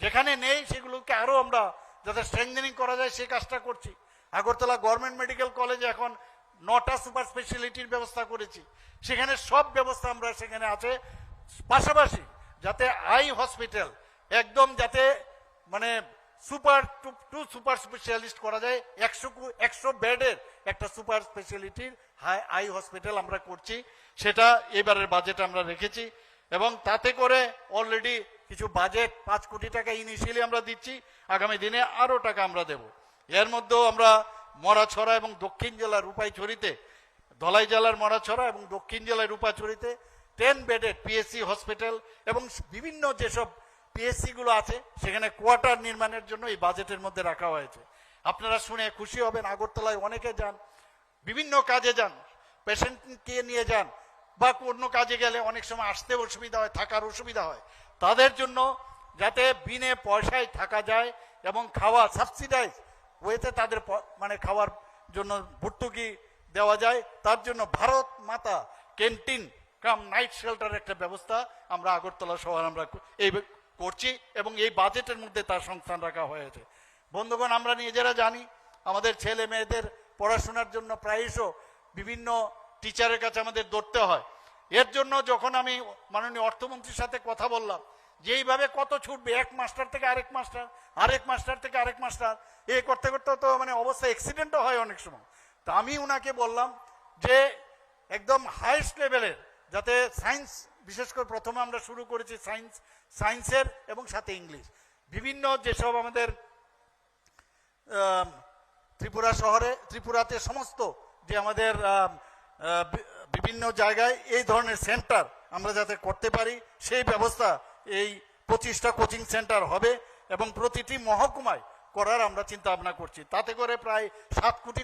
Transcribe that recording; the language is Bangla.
যেখানে নেই সেগুলোকে আরও আমরা যাতে স্ট্রেংথেনিং করা যায় সে কাজটা করছি। আগরতলা গভর্নমেন্ট মেডিকেল কলেজে এখন নটা সুপার স্পেশালিটির ব্যবস্থা করেছি। সেখানে সব ব্যবস্থা আমরা সেখানে আছে। পাশাপাশি যাতে আই হসপিটাল একদম যাতে মানে super to to super specialist করা যায়। একশো একশো বেডের একটা সুপার স্পেশালিটির হাই আই হসপিটাল আমরা করছি। সেটা এবারের বাজেট আমরা রেখেছি। এবং তাতে করে অলরেডি কিছু বাজেট পাঁচ কোটি টাকা ইনিশিয়ালি আমরা দিচ্ছি, আগামী দিনে আরও টাকা আমরা দেব। এর মধ্যেও আমরা মরাছড়া এবং দক্ষিণ জেলার রূপাইছড়িতে, ধলাই জেলার মরাছড়া এবং দক্ষিণ জেলার রূপাছড়িতে টেন বেডেড পিএসসি হসপিটাল এবং বিভিন্ন যেসব পিএসসিগুলো আছে, সেখানে কোয়ার্টার নির্মাণের জন্য এই বাজেটের মধ্যে রাখা হয়েছে। আপনারা শুনে খুশি হবেন, আগরতলায় অনেকে যান, বিভিন্ন কাজে যান পেশেন্টকে নিয়ে যান, বা অন্য কাজে গেলে অনেক সময় আসতে অসুবিধা হয়, থাকার অসুবিধা হয়। তাদের জন্য যাতে বিনে পয়সায় থাকা যায় এবং খাওয়া সাবসিডাইজ ওয়েতে তাদের মানে খাওয়ার জন্য ভর্তুকি দেওয়া যায়। তার জন্য ভারত মাতা ক্যান্টিন, কাম, নাইট শেল্টার একটা ব্যবস্থা আমরা আগরতলা শহর আমরা এই করছি এবং এই বাজেটের মধ্যে তার সংস্থান রাখা হয়েছে। বন্ধুগণ, আমরা নিজেরা জানি আমাদের ছেলে মেয়েদের পড়াশোনার জন্য প্রায়শ বিভিন্ন টিচারের কাছে আমাদের দৌড়তে হয়। এর জন্য যখন আমি মাননীয় অর্থমন্ত্রীর সাথে কথা বললাম যে এইভাবে কত ছুটবে, এক মাস্টার থেকে আরেক মাস্টার আরেক মাস্টার থেকে আরেক মাস্টার, এ করতে করতে তো মানে অবস্থা অ্যাক্সিডেন্টও হয় অনেক সময়। তা আমি ওনাকে বললাম যে, একদম হাইস্ট লেভেলের যাতে সায়েন্স বিশেষ করে প্রথমে আমরা শুরু করেছি সায়েন্স সায়েন্সের এবং সাথে ইংলিশ বিভিন্ন যেসব আমাদের ত্রিপুরা শহরে, ত্রিপুরাতে সমস্ত যে আমাদের বিভিন্ন জায়গায় এই ধরনের সেন্টার আমরা যাতে করতে পারি, সেই ব্যবস্থা এই পঁচিশটা কোচিং সেন্টার হবে এবং প্রতিটি মহকুমায় করার আমরা চিন্তা ভাবনা করছি। তাতে করে প্রায় সাত কোটি